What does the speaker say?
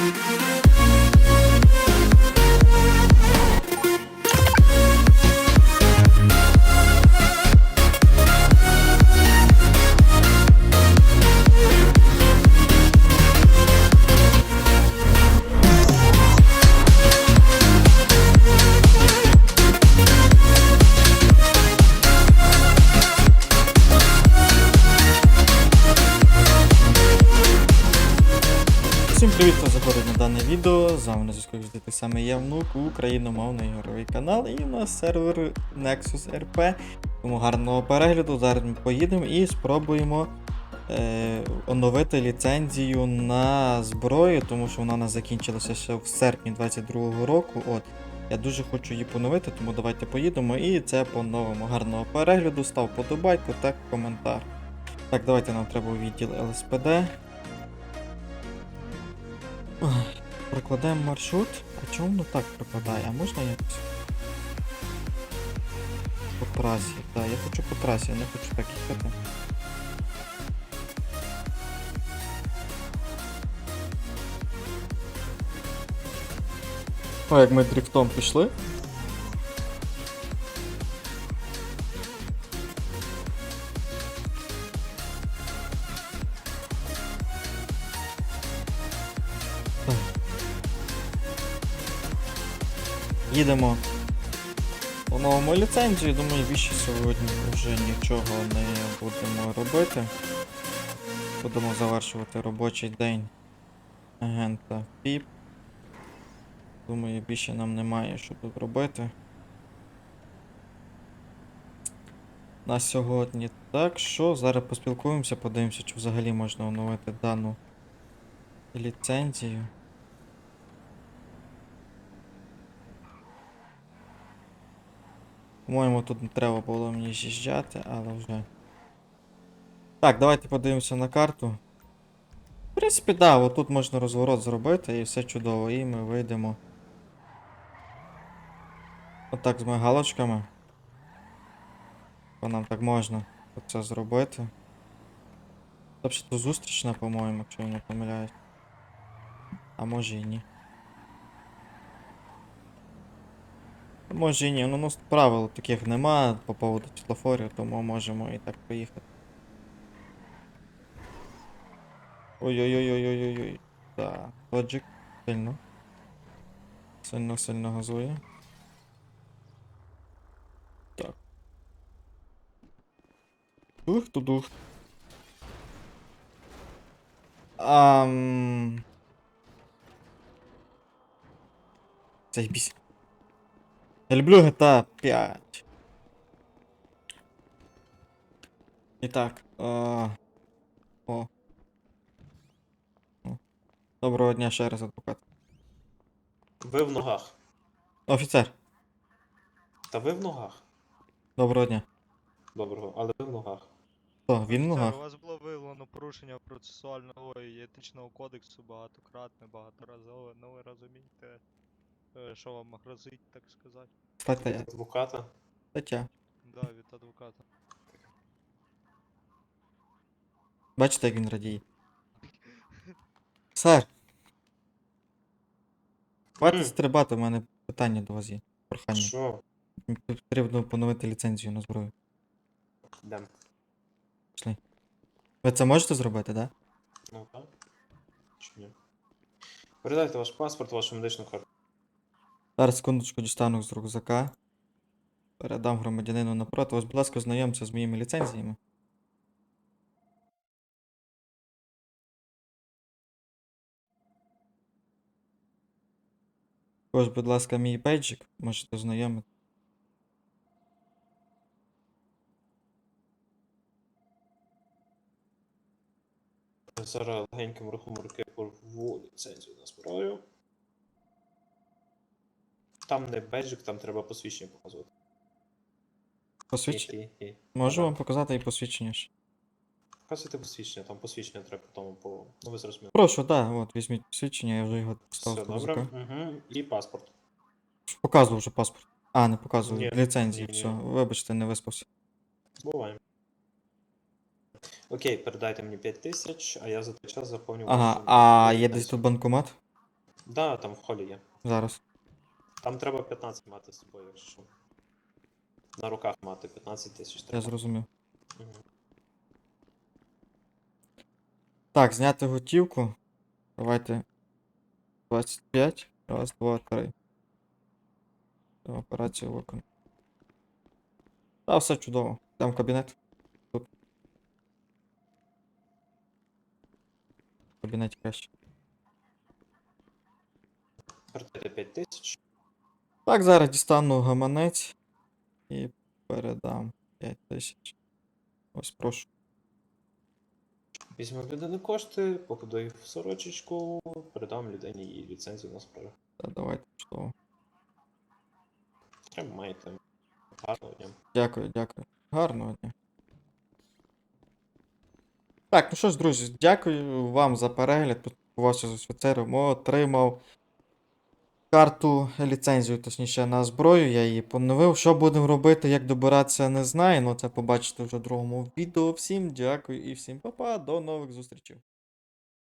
Всім привіт, хто заходить на дане відео. З вами на зв'язку завжди той самий я внук, україномовний ігровий канал, і у нас сервер Nexus RP. Тому гарного перегляду. Зараз ми поїдемо і спробуємо е, оновити ліцензію на зброю, тому що вона у нас закінчилася ще в серпні 22-го року. От. Я дуже хочу її поновити, тому давайте поїдемо і це по-новому. Гарного перегляду, став подобайку та коментар. Так, давайте нам треба у відділ ЛСПД. Прокладаємо маршрут. А чому воно так прокладає? А можна якось? По трасі. Так, я хочу по трасі, я не хочу так їхати. О, як ми дрифтом пішли. Їдемо по новому ліцензію. Думаю, більше сьогодні вже нічого не будемо робити. Будемо завершувати робочий день агента ПІП. Думаю, більше нам немає що тут робити. На сьогодні. Так що зараз поспілкуємося, подивимося, чи взагалі можна оновити дану ліцензію. По-моєму, тут не треба було мені з'їжджати, але вже. Так, давайте подивимося на карту. В принципі, да, отут можна розворот зробити і все чудово. І ми вийдемо. Отак з моїми галочками. Бо нам так можна це зробити. Тобто то зустрічна, по-моєму, якщо я не помиляюсь. А може і ні. Може і ні, ну, ну правил таких нема по поводу світлофорів, тому можемо і так поїхати. Ой-ой-ой-ой-ой-ой-ой. Так, Logic сильно. Сильно сильно газує. Так. Дух то дух. Ам... Заебись. Я люблю GTA 5. Итак, а... О. О. Доброго дня ще раз, адвокат. Ви в ногах. Офіцер, Та ви в ногах. доброго дня. Доброго, але ви в ногах. Хто, він в ногах? У вас було виявлено порушення процесуального і етичного кодексу багатократне, багаторазове, ну ви розумієте, е, що вам грозить, так сказати. Стаття. Адвоката. Стаття. Да, від адвоката. Бачите, як він радіє. Сер. Хватить стрибати, у мене питання до вас є. Прохання. Що? Мені Потрібно поновити ліцензію на зброю. Дем. Пішли. Ви це можете зробити. Да? Ну так. Чи ні? Передайте ваш паспорт, вашу медичну карту. Зараз секундочку дістану з рюкзака. Передам громадянину напроти. Ось, будь ласка, знайомся з моїми ліцензіями. Ось, будь ласка, мій бейджик, можете знайомити. Зараз легеньким рухом руки порву ліцензію на зброю. Там не беджик, там треба посвідчення показувати. Посвідчення. Можу вам показати і посвідчення ж. Показуйте посвідчення, там посвідчення треба потім по. Ну ви зрозуміли. Прошу, так, от, візьміть посвідчення, я вже його Все з добре. Угу. І паспорт. Показував вже паспорт. А, не показував. Ні, Ліцензії, ні, ні. все. Вибачте, не виспався. Буває. Окей, передайте мені 5 тисяч, а я за той час заповню. Ага, вашу а є десь тут банкомат? Да, там в холі є. Зараз. Там треба 15 мати з собою, якщо що. На руках мати 15 тисяч Я зрозумів. Мгм. Так, зняти готівку. Давайте. 25. Раз, два, три. Операція виконана. Та, все чудово. Йдемо в кабінет. Тут. В кабінеті краще. Вертайте 5 тисяч. Так, зараз дістану гаманець і передам 5 тисяч. Ось прошу. Візьму в людини кошти, покладу їх в сорочечку, передам людині її ліцензію на справу. Та давайте чудово. Тримайте. Гарного дня. Дякую, дякую. Гарного дня. Так, ну що ж, друзі, дякую вам за перегляд. Поспілкувався з офіцером, отримав карту, ліцензію, точніше, на зброю. Я її поновив. Що будемо робити, як добиратися, не знаю. Ну це побачите вже в другому відео. Всім дякую і всім па-па, до нових зустрічей.